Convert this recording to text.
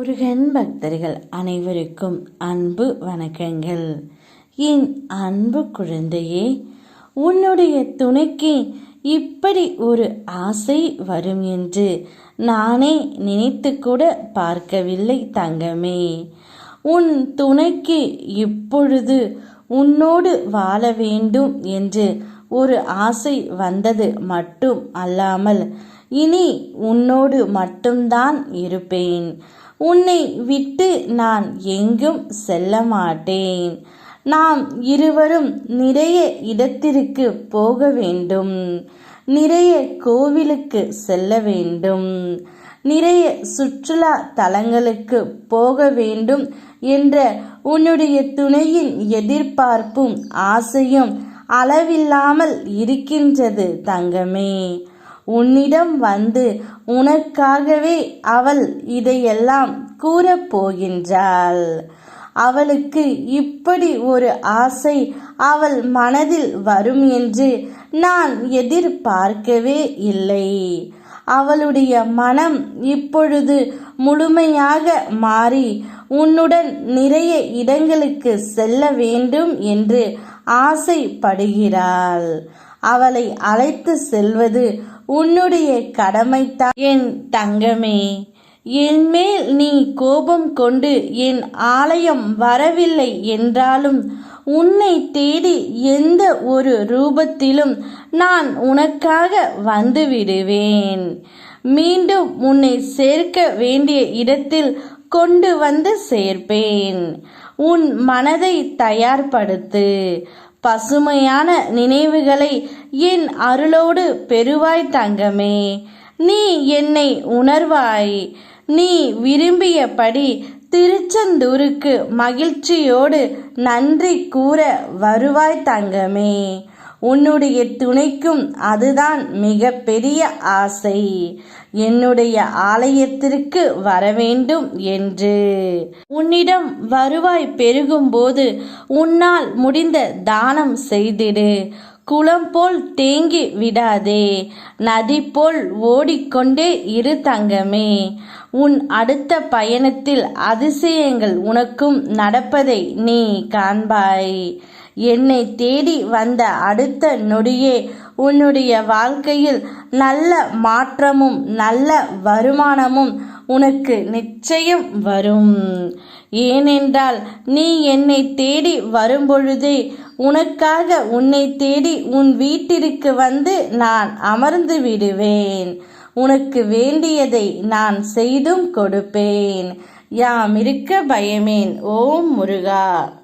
முருகன் பக்தர்கள் அனைவருக்கும் அன்பு வணக்கங்கள். என் அன்பு குழந்தையே உன்னுடைய துணைக்கு இப்படி ஒரு ஆசை வரும் என்று நானே நினைத்து கூட பார்க்கவில்லை தங்கமே. உன் துணைக்கு இப்பொழுது உன்னோடு வாழ வேண்டும் என்று ஒரு ஆசை வந்தது மட்டும் அல்லாமல் இனி உன்னோடு மட்டும்தான் இருப்பேன். உன்னை விட்டு நான் எங்கும் செல்ல மாட்டேன். நாம் இருவரும் நிறைய இடத்திற்கு போக வேண்டும். நிறைய கோவிலுக்கு செல்ல வேண்டும். நிறைய சுற்றுலா தலங்களுக்கு போக வேண்டும் என்ற உன்னுடைய துணையின் எதிர்பார்ப்பும் ஆசையும் அளவில்லாமல் இருக்கின்றது தங்கமே. உன்னிடம் வந்து உனக்காகவே அவள் இதையெல்லாம் கூறப்போகின்றாள் அவளுக்கு இப்படி ஒரு ஆசை அவள் மனதில் வரும் என்று நான் எதிர்பார்க்கவே இல்லை. அவளுடைய மனம் இப்பொழுது முழுமையாக மாறி உன்னுடன் நிறைய இடங்களுக்கு செல்ல வேண்டும் என்று ஆசைப்படுகிறாள். அவளை அழைத்து செல்வது உன்னுடைய கடமைத்தான் என் தங்கமே. என்மேல் நீ கோபம் கொண்டு என் ஆலயம் வரவில்லை என்றாலும் உன்னை தேடி எந்த ஒரு ரூபத்திலும் நான் உனக்காக வந்து விடுவேன் மீண்டும் உன்னை சேர்க்க வேண்டிய இடத்தில் கொண்டு வந்து சேர்ப்பேன். உன் மனதை தயார்படுத்து. பசுமையான நினைவுகளை என் அருளோடு பெறுவாய் தங்கமே. நீ என்னை உணர்வாய். நீ விரும்பியபடி திருச்செந்தூருக்கு மகிழ்ச்சியோடு நன்றி கூற வருவாய் தங்கமே. உன்னுடைய துணைக்கும் அதுதான் மிக பெரிய ஆசை. என்னுடைய ஆலயத்திற்கு வரவேண்டும் என்று. உன்னிடம் வருவாய் பெருகும்போது உன்னால் முடிந்த தானம் செய்திடு. குளம் போல் தேங்கி விடாதே. நதி போல் ஓடிக்கொண்டே இரு தங்கமே. உன் அடுத்த பயணத்தில் அதிசயங்கள் உனக்கும் நடப்பதை நீ காண்பாய். என்னை தேடி வந்த அடுத்த நொடியே உன்னுடைய வாழ்க்கையில் நல்ல மாற்றமும் நல்ல வருமானமும் உனக்கு நிச்சயம் வரும். ஏனென்றால் நீ என்னை தேடி வரும்பொழுதே உனக்காக உன்னை தேடி உன் வீட்டிற்கு வந்து நான் அமர்ந்து விடுவேன். உனக்கு வேண்டியதை நான் செய்தும் கொடுப்பேன். யாம் இருக்க பயமேன் ஓம் முருகா.